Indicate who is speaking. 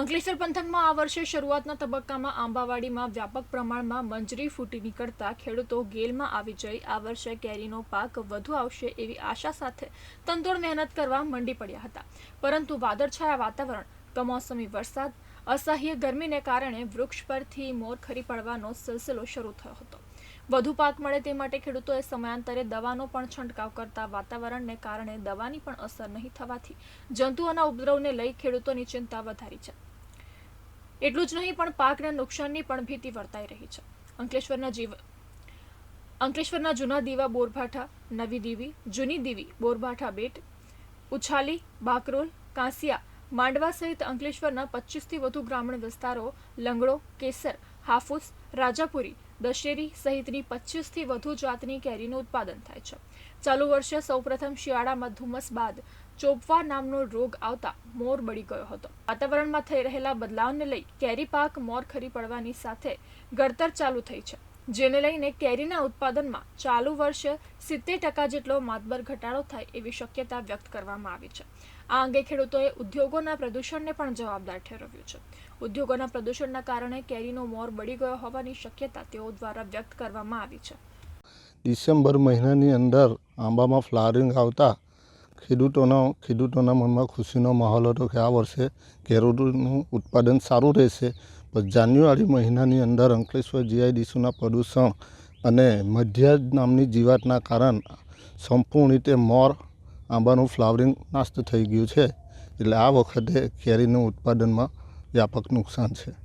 Speaker 1: અંકલેશ્વર પંથકમાં આ વર્ષે શરૂઆતના તબક્કામાં આંબાવાડીમાં વ્યાપક પ્રમાણમાં મંજરી ફૂટી નીકળતા ખેડૂતો ગેલમાં આવી જઈ આ વર્ષે કેરીનો પાક વધુ આવશે એવી આશા સાથે તનતોડ મહેનત કરવા મંડી પડ્યા હતા. પરંતુ વાદળછાયા વાતાવરણ, કમોસમી વરસાદ, અસહ્ય ગરમીને કારણે વૃક્ષ પરથી મોર ખરી પડવાનો સિલસિલો શરૂ થયો હતો. વધુ પાક મળે તે માટે ખેડૂતોએ સમયાંતરે દવાનો પણ છંટકાવ કરતા વાતાવરણને કારણે દવાની પણ અસર નહીં થવાથી જંતુઓના ઉપદ્રવને લઈ ખેડૂતોની ચિંતા વધારી છે. એટલું જ નહીં, પણ પાકના નુકસાનની પણ ભીતિ વર્તાઈ રહી છે. અંકલેશ્વરના જીવ અંકલેશ્વરના જૂના દીવા બોરભાઠા, નવી દીવી, જૂની દીવી, બોરભાઠા બેટ, ઉછાલી, બાકરોલ, કાંસિયા, માંડવા સહિત અંકલેશ્વરના પચીસથી વધુ ગ્રામીણ વિસ્તારો લંગડો, કેસર, હાફૂસ, રાજાપુરી, દશેરી સહિતની પચીસથી વધુ જાતની કેરીનું ઉત્પાદન થાય છે. ચાલુ વર્ષે સૌપ્રથમ શિયાળામાં ધુમ્મસ બાદ ચોપવા નામનો રોગ આવતા મોર બળી ગયો હતો. વાતાવરણમાં થઈ રહેલા બદલાવને લઈ કેરી પાક મોર ખરી પડવાની સાથે ગળતર ચાલુ થઈ છે. જેને લઈને કેરીના ઉત્પાદનમાં ચાલુ વર્ષે સિત્તેર ટકા જેટલો માતબર ઘટાડો થાય એવી શક્યતા વ્યક્ત કરવામાં આવી છે. આ અંગે ખેડૂતોએ ઉદ્યોગોના પ્રદૂષણને પણ જવાબદાર ઠેરવ્યું છે. ઉદ્યોગોના પ્રદૂષણના કારણે કેરીનો મોર બળી ગયો હોવાની શક્યતા તેઓ દ્વારા વ્યક્ત કરવામાં આવી છે.
Speaker 2: ડિસેમ્બર મહિનાની અંદર આંબામાં ફ્લાવરિંગ આવતા ખેડૂતોનો ખેડૂતોના મનમાં ખુશીનો માહોલ હતો કે આ વર્ષે કેરોનું ઉત્પાદન સારું રહેશે. પણ જાન્યુઆરી મહિનાની અંદર અંકલેશ્વર જીઆઈડીસીના પ્રદૂષણ અને મધ્યાજ નામની જીવાતના કારણ સંપૂર્ણ રીતે મોર આંબાનું ફ્લાવરિંગ નાસ્ત થઈ ગયું છે. એટલે આ વખતે કેરીનું ઉત્પાદનમાં વ્યાપક નુકસાન છે.